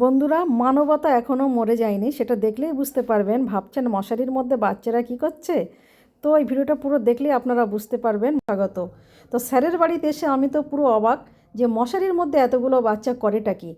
বন্ধুরা, মানবতা এখনও মরে যায়নি, সেটা দেখলেই বুঝতে পারবেন। ভাবছেন মশারির মধ্যে বাচ্চারা কি করছে? তো এই ভিডিওটা পুরো দেখলেই আপনারা বুঝতে পারবেন। স্বাগত। তো স্যারের বাড়িতে এসে আমি তো পুরো অবাক যে মশারির মধ্যে এতগুলো বাচ্চা করেটা কি?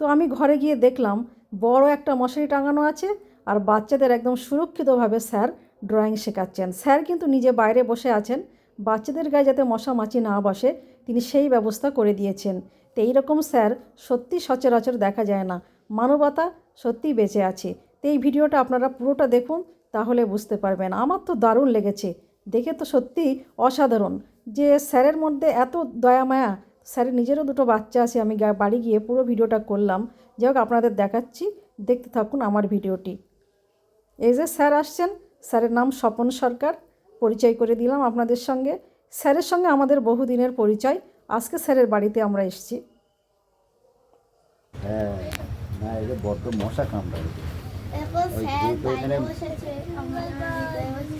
তো আমি ঘরে গিয়ে দেখলাম, বড় একটা মশারি টাঙানো আছে আর বাচ্চাদের একদম সুরক্ষিতভাবে স্যার ড্রয়িং শেখাচ্ছেন। স্যার কিন্তু নিজে বাইরে বসে আছেন। বাচ্চাদের গায়ে যাতে মশা মাছি না বসে, তিনি সেই ব্যবস্থা করে দিয়েছেন। তো এইরকম স্যার সত্যি সচরাচর দেখা যায় না। মানবতা সত্যিই বেঁচে আছে। তো এই ভিডিওটা আপনারা পুরোটা দেখুন, তাহলে বুঝতে পারবেন। আমার তো দারুণ লেগেছে। দেখে তো সত্যি অসাধারণ যে স্যারের মধ্যে এত দয়া মায়া, স্যারের নিজেরও দুটো বাচ্চা আছে, আমি বাড়ি গিয়ে পুরো ভিডিওটা করলাম। যাই হোক, আপনাদের দেখাচ্ছি। দেখতে থাকুন আমার ভিডিওটি। এই যে স্যার আসছেন, স্যারের নাম স্বপন সরকার, পরিচয় করে দিলাম আপনাদের সঙ্গে। স্যারের সঙ্গে আমাদের বহুদিনের পরিচয়। আজকে স্যারের বাড়িতে আমরা এসেছি। হ্যাঁ না এটা বড্ড মশা কামড়ায়। এরপর ওই স্যার গ্রুপ এখানে- বাইরে বসেছে। আমরা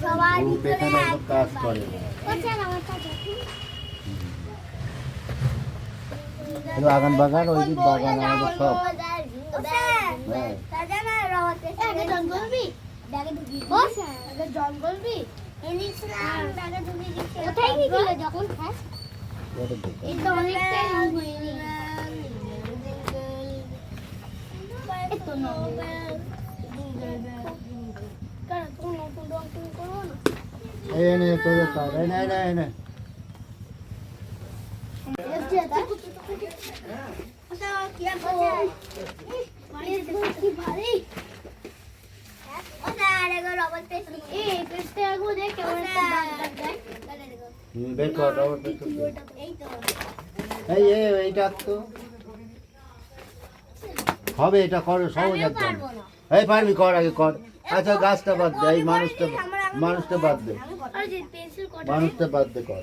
সবাই গ্রুপ এখানে একদম কাজ করে। কোথায় আমার কাছে শুধু আগান বাগান ওই দিক বাগান আমাদের সব। হ্যাঁ। কোথায় গিয়েছিল যখন খাস ওটা দেখো। এই তো অনেকটাই হয়নি এই তো না কারণ তুমি নতুন রং তুমি করো না এই নে তোদের কাজ এই নে এই নে এই নে কি ভারী এই পেটটা একবার দেখ কেমন একটা দাগ দাগ দেয় হুম, বের কর রবার বের কর এই এইটা তো। হবে এটা কর সহজ একদম। এই পারবি কর আগে কর। আচ্ছা গাছটা বাদ দে এই মানুষটা মানুষটা বাদ দে। মানুষটা বাদ দে কর।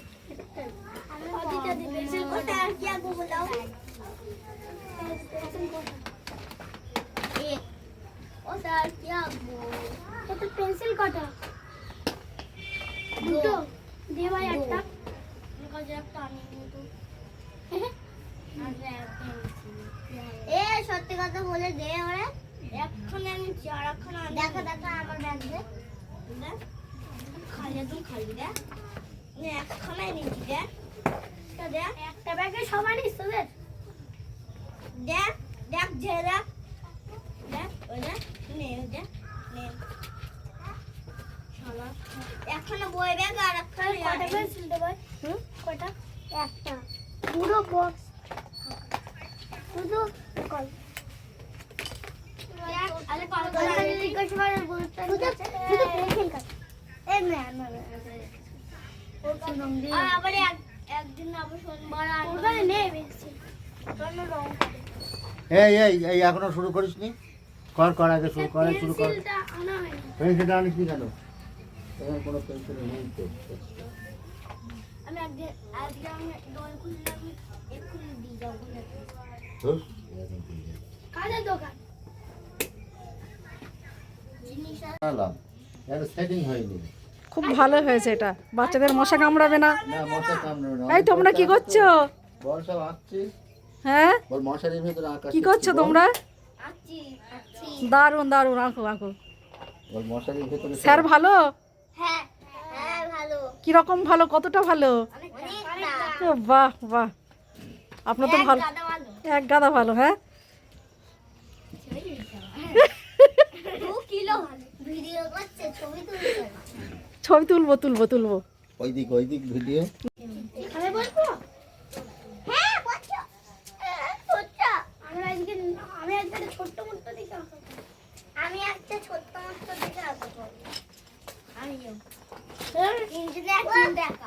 পেন্সিল কটা দুটো। দে ভাই একটা। একটা আনি তো এ সত্যি কথা বলে দে ওরে। এখন আমি চারাক্ষণ দেখা দেখা আমার ব্যাগ দে। খালি একদম খালি দেখ একখানে নিচ্ছি এটা দেখ একটা ব্যাগে সবাই নিচ্ছে দেখ দেখ দেখ যে দেখ ওই দেখ নে ওই দেখ নে। একখানে বই ব্যাগ আর একখানে কটা পেন্সিল দেবে হুম? কটা একটা। পুরো বক্স শুধু রং এই এই এই এখনও শুরু করিস নি কর কর আগে শুরু কর শুরু কর। পেন্সিলটা আনা আনিস নি কেন? কোনো পেন্সিল নেই। তো আমি একদিন আজকে আমি দোকান খুললে আমি এক্ষুনি দিয়ে যাব। কাজের দোকান জিনিস আর আলাম এটা সেটিং হয়নি। খুব ভালো হয়েছে এটা। বাচ্চাদের মশা কামড়াবে না। না মশা কামড়ে এই তোমরা কি করছ? বল সব আঁকছি। হ্যাঁ? বল মশারির ভিতরে আঁকা কি করছ তোমরা? আছি দারুণ দারুণ। আঁকো আঁকো। বল মশারির ভিতরে স্যার ভালো? হ্যাঁ হ্যাঁ ভালো। কীরকম ভালো? কতটা ভালো? ও বাহ বাহ। আপনার তো ভালো এক গাদা ভালো হ্যাঁ? ভিডিও করছে ছবি তুলছে। ছবি তুলবো তুলবো তুলবো। ওই দিক ওই দিক ভিডিও এখানে বলব হ্যাঁ বলছো বলছো আমরা আজকে আমি একটা ছোট্ট মতো দিকে আমি একটা ছোট্ট মতো দিকে আঁকাবো আমি ইঞ্জিনে দেখা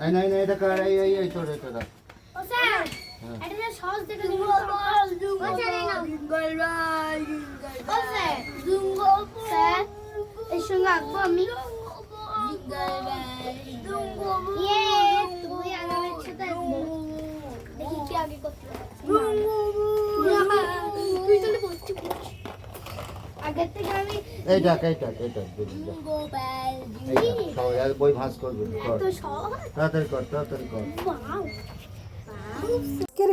এই না এই না এটা কর এই এই এই তোর এটা দাও। এর সঙ্গে আঁকবো আমি ইয়ে, তুই আমার সাথে আসবি। দেখি কি আগে করতে পারছিস। তুই তাহলে বলছিস আগের থেকে কর।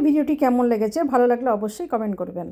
ভিডিওটি কেমন লেগেছে ভালো লাগলে অবশ্যই কমেন্ট করবেন।